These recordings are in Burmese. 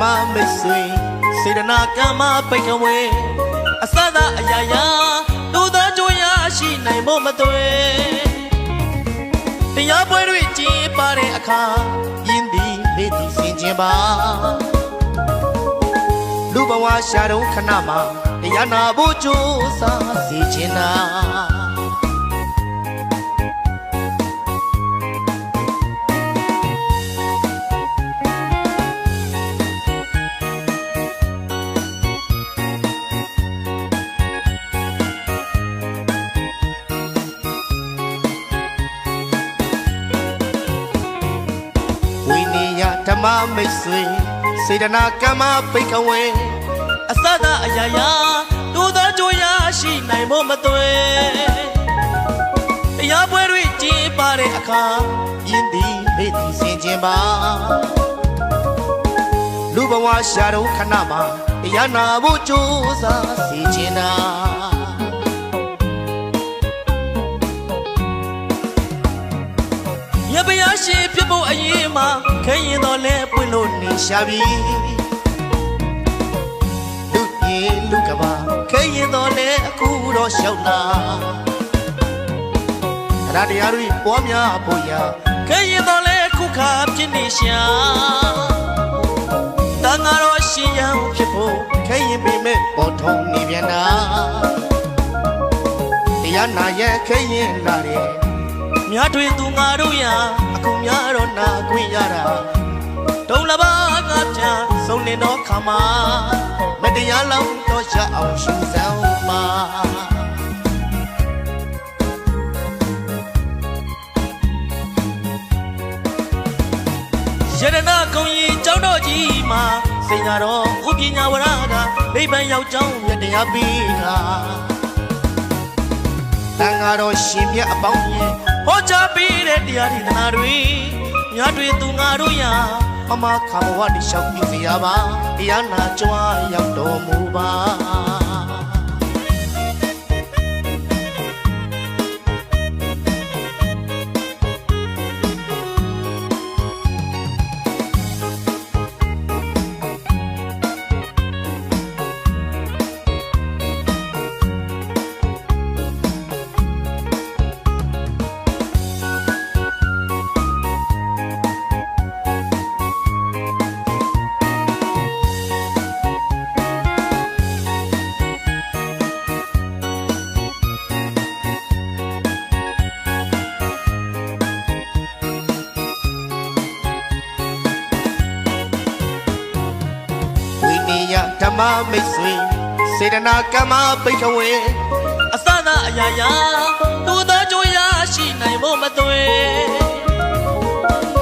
မိတ်ဆွေစေတနာကမ္မပိတ်ကဝဲအစသာအရာရာသူသောကြိုးရရှိနိုင်ဖို့မသွေတရားပွဲတွေကြည်ပါတဲ့အခါယင်းသည်လေ့သည်စင်ခြင်းပါလူဘဝရှာတော့ခဏမှာတရားနာဖို့ကြိုးစားစီခြင်းနာ မ္မမိတ်ဆွေစေတနာကမ္မပိတ်ကဝဲအစသာအရာရာသူသောကြိုးရရှိနိုင်ဖို့မသွေတရားပွဲတွေကြည်ပါတဲ့အခါယင်းသည်လေ့သည်စင်ခြင်းပါလူဘဝရှာတော့ခဏမှာတရားနာဖို့ကြိုးစားစီခြင်းနာရပရရှိပြဖို့အရေးမှာ ခဲရင်တော်လဲပွင့်လို့နေရှာပြီလူပြေလူကဘာခဲရင်တော်လဲအခုတော့ရှောက်လာရတရားတွေပွားများဖို့ရခဲရင်တော်လဲခုခါပြင်းနေရှာတန်ဃာတော်ရှင်ရန်ဖြစ်ဖို့ခဲရင်ပေမဲ့ပေါ်ထုံနေပြန်တာတရားနာရဲ့ခဲရင်လာတဲ့ မြတ်တွေသူငါတို့ရာအခုများတော့နာခွင့်ရတာဒုံလဘာငါချာဆုံးနေတော့ခါမှာမတရားလောက်တော့ရအောင်ရှူစမ်းမှာရတနာကုံကြီးကျောင်းတော်ကြီးမှာစင်ညာတော်ဥပညာဝရကနိဗ္ဗာန်ရောက်ကြောင်းရတရားပြီးတာတန်ဃာတော်ရှင်မြတ်အပေါင်းရဲ့ ဟောကြားပေးတဲ့တရားဒေသနာတွေညတွေသူငါတို့ရာမမခါဘဝတိလျှောက်ပြစီရပါတရားနာကြွားရောက်တော်မူပါ ယဓမ္မမိတ်ဆွေစေတနာကမ္မပိတ်ခဝေအစသာအရာရာသူသောကြိုးရရှိနိုင်ဖို့မသွေ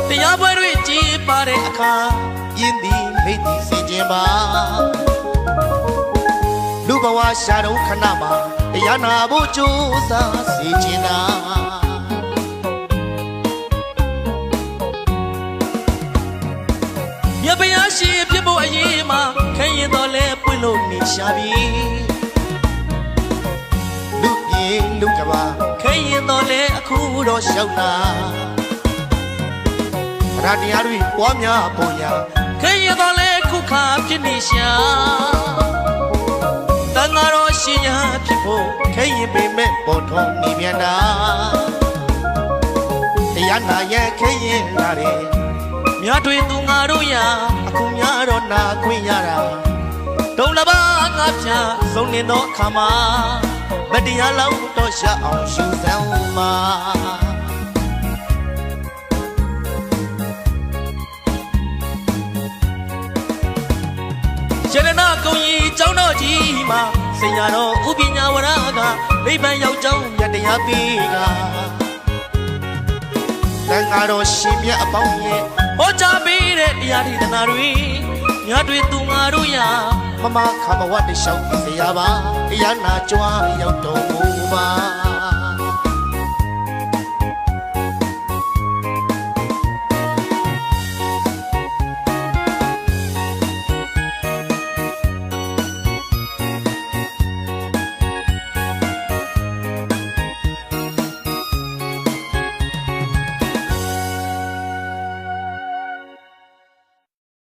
တရားပွဲတွေကြည်ပါတဲ့အခါယင်းသည်မိတ်သည်စင်ခြင်းပါလူဘဝရှာတော့ခဏမှာတရားနာဖို့ကြိုးစားစီခြင်းနာရပရရှိပြ ရှာပြီလူပြေလူကဘာခဲရင်တော်လဲအခုတော့ရှောက်လာရတရားတွေပွားများပေါ်ရခဲရင်တော်လဲခုခါဖြစ်နေရှာတန်ဃာတော်ရှင်ရဖြစ်ဖို့ခဲရင်ပေမဲ့ပေါ်ထုံးနေပြန်တာတရားနာရဲ့ခဲရင်လာတယ်မြတ်တွေသူငါတို့ရာအခုများတော့နာခွင့်ရတာဒုံလဘာ ငါဖြာဆုံးနေတော့ခါမှာမတရားလောက်တော့ရအောင်ရှူစမ်းမှာရတနာကုံကြီးကျောင်းတော်ကြီးမှာစင်ရတော်ဥပညာဝရကနိဗ္ဗာန်ရောက်ကြောင်းရတရားပေးကတန်ဃာတော်ရှင်မြတ်အပေါင်းရဲ့ဟောကြားပေးတဲ့တရားဒေသနာတွေညတွေသူငါတို့ရာ မမခမဝတ်တလျှောက်ပြစရာပါတရားနာကြွားရောက်တော်မူပါ